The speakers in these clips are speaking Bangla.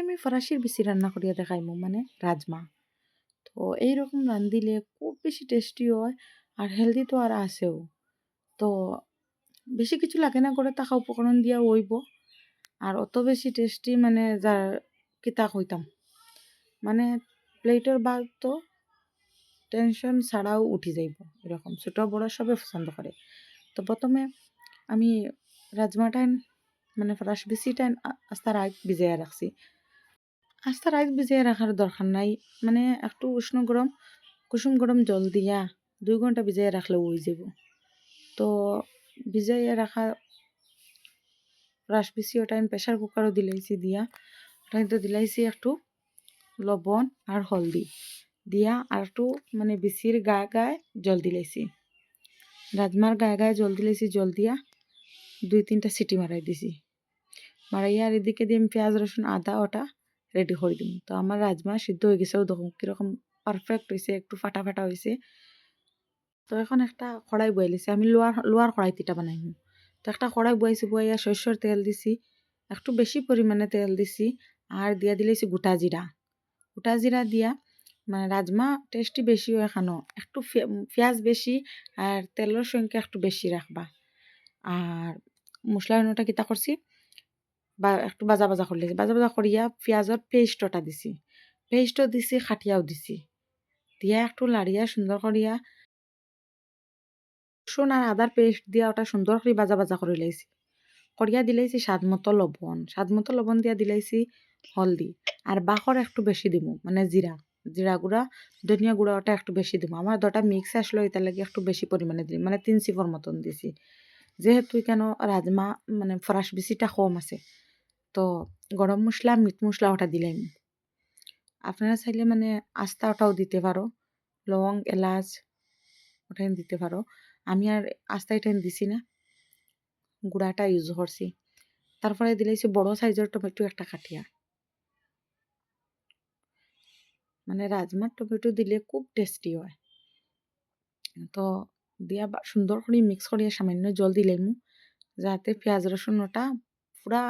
আমি ফরাসির বেশি রান্না করিয়া দেখাইমু মানে রাজমা। তো এইরকম রান্ধিলে খুব বেশি টেস্টি হয় আর হেলদি তো আর আছেও। তো বেশি কিছু লাগে না করে তাকা উপকরণ দিয়া হইব। আর অত বেশি টেস্টি মানে যার কিতা কইতাম। মানে প্লেটের ভাত তো টেনশন ছাড়াও উঠি যাইব এরকম। ছোট বড় সবে পছন্দ করে। তো প্রথমে আমি রাজমাটাইন মানে ফরাস বেশিটাইন আস্তা রাত ভিজাইয়া রাখছি। আস্তা রাত ভিজাইয়া রাখার দরকার নাই। মানে একটু উষ্ণ গরম, কুসুম গরম জল দিয়া দুই ঘণ্টা ভিজাইয়া রাখলেও হয়ে যাব। তো ভিজাইয়া রাখা ফ্রাস বেশি ওটা প্রেশার কুকারও দিলাইছি দিয়া, ওটা তো দিলাইছি একটু লবণ আর হলদি দিয়া আর একটু মানে বেশির গায়ে গায়ে জল দিলাইছি। রাজমার গায়ে গায়ে জল দিলাইছি, জল দিয়া দুই তিনটা সিটি মারাই দিছি। মারাইয়া আর এদিকে দিয়ে পেঁয়াজ, রসুন, আদা, ওটা রেডি করে দিম। তো আমার রাজমা সিদ্ধ হয়ে গেছে, দেখুন কীরকম পারফেক্ট হয়েছে একটু ফাটা ফাটা হয়েছে তো এখন একটা কড়াই বয়াইলিছি আমি লোয়ার লোয়ার কড়াইতিটা বানাইম। তো একটা কড়াই বয়াইছি বয়াইয়া শস্যর তেল দিছি, একটু বেশি পরিমাণে তেল দিছি আর দিয়া দিলেছি গোটা জিরা গোটা জিরা দিয়া মানে রাজমা টেস্টি বেশি হয় খানো। একটু পেঁয়াজ বেশি আর তেলের সংখ্যা একটু বেশি রাখবা আর মশলা কিতা করছি বা একটু বাজা বাজা করলে বাজা বাজা করিয়া পেঁয়াজের পেস্টটা দিছি। পেস্টও দিছি, খাটিয়াও দিছি। দিয়া একটু লাড়িয়া সুন্দর করিয়া রসুন আর আদার পেস্ট দিয়া ওটা সুন্দর করে বাজা বাজা করে লাইছি করিয়া দিলাইছি স্বাদ মতো লবণ। স্বাদ মতো লবণ দিয়া দিলাইছি হলদি। আর বাখর একটু বেশি দিব মানে জিরা জিরা গুঁড়া, ধনিয়া গুঁড়া ওটা একটু বেশি দিব আমার দুটা মিক্স আসলো এটা লাগে একটু বেশি পরিমাণে দিই মানে তিন সিফর মতন দিছি। যেহেতু কেন রাজমা মানে ফরাস বেশিটা কম আছে। তো গরম মশলা, মিট মশলা ওটা দিলাম আপনারা চাইলে মানে আস্তা ওটাও দিতে পারো, লং, এলাচ ওটাই দিতে পারো। আমি আর আস্তা এটাই দিছি না। গুঁড়াটা ইউজ করছি। তারপরে দিলাইছি বড় সাইজের টমেটো একটা কাটিয়া মানে রাজমার টমেটো দিলে খুব টেস্টি হয়। তো দিয়া সুন্দর করে মিক্স করিয়া সামান্য জল দিলাম, যাতে পেঁয়াজ রসুন ওটা পুরা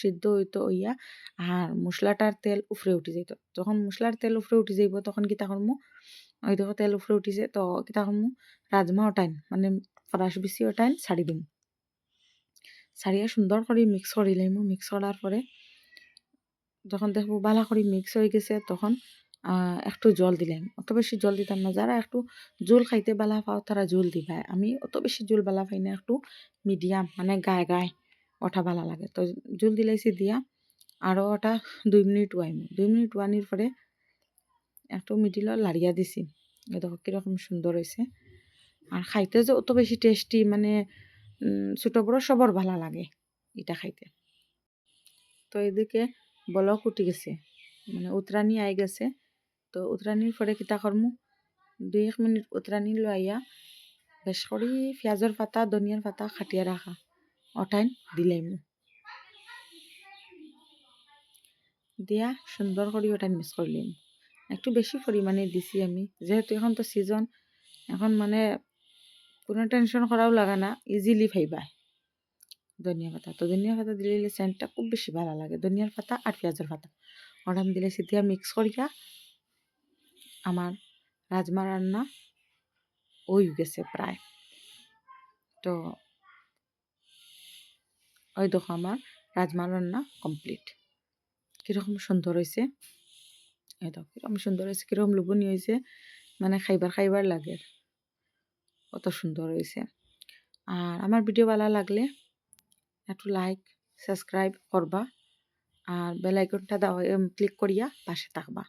সিদ্ধ হইতো হইয়া আর মশলাটার তেল উফরে উঠি যাইত। যখন মশলার তেল উফরে উঠি যাইব, তখন কিতা করমু? ওই দেখো তেল উফরে উঠিছে তো কিতা করমু? রাজমা ওটাইন মানে ফরাস বেশি ওটাইন ছাড়ি দিম। ছাড়িয়া সুন্দর করে মিক্স করে লাইমু মিক্স করার পরে যখন দেখব বালা করে মিক্স হয়ে গেছে, তখন একটু জল দিলাম। অত বেশি জল দিতাম না, যারা একটু জোল খাইতে বালা পাও, তারা জোল দিবা আমি অত বেশি জোল বালা পাই না, একটু মিডিয়াম মানে গায়ে গায়ে। ওঠা ভালো লাগে। তো জোল দিলাইছি দিয়া আরও ওটা দুই মিনিট ওয়াইম। দুই মিনিট ওয়ানির পরে একটু মিডিল লাড়িয়া দিছি। দেখো কীরকম সুন্দর হয়েছে আর খাইতে যে অত বেশি টেস্টি মানে ছোটো বড়ো সবর ভালো লাগে এটা খাইতে। তো এদিকে বলক উঠে গেছে। মানে উতরানি আই গেছে। তো উতরানির পরে কিতা করমু? দুই এক মিনিট উতরানি আইয়া বেশ করি পেঁয়াজের পাতা, ধনিয়ার পাতা খাটিয়া রাখা। ওটাইন দিলাইমু দিয়া সুন্দর করে ওটাইন মিক্স করলিম একটু বেশি পরিমাণে দিছি আমি, যেহেতু এখন তো সিজন এখন মানে কোনো টেনশন করাও লাগে না ইজিলি ফাইবা ধনিয়া পাতা, তো ধনিয়া পাতা দিলে সেন্টটা খুব বেশি ভালো লাগে ধনিয়ার পাতা আর পেঁয়াজের পাতা। ওটা দিলে দিয়া মিক্স করিয়া আমার রাজমা রান্না হয়ে গেছে প্রায় তো ওই দেখো আমার রাজমা রান্না কমপ্লিট কীরকম সুন্দর হয়েছে এই দেখো, কীরকম সুন্দর হয়েছে কীরকম লুবনি হয়েছে মানে খাইবার খাইবার লাগে কত সুন্দর হয়েছে আর আমার ভিডিও ভালো লাগলে একটু লাইক সাবস্ক্রাইব করবা আর বেল আইকনটা দাও ক্লিক করিয়া পাশে থাকবা।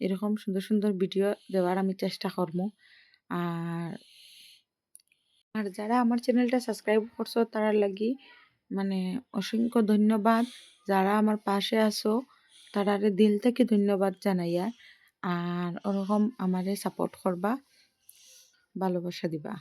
এরকম সুন্দর সুন্দর ভিডিও দেওয়ার আমি চেষ্টা করব আর আর যারা আমার চ্যানেলটা সাবস্ক্রাইব করছ, তারা লাগি মানে অসংখ্য ধন্যবাদ। যারা আমার পাশে আসো তারারে দিল থেকে ধন্যবাদ জানাইয়া। আর ওরকম আমারে সাপোর্ট করবা, ভালোবাসা দিবা।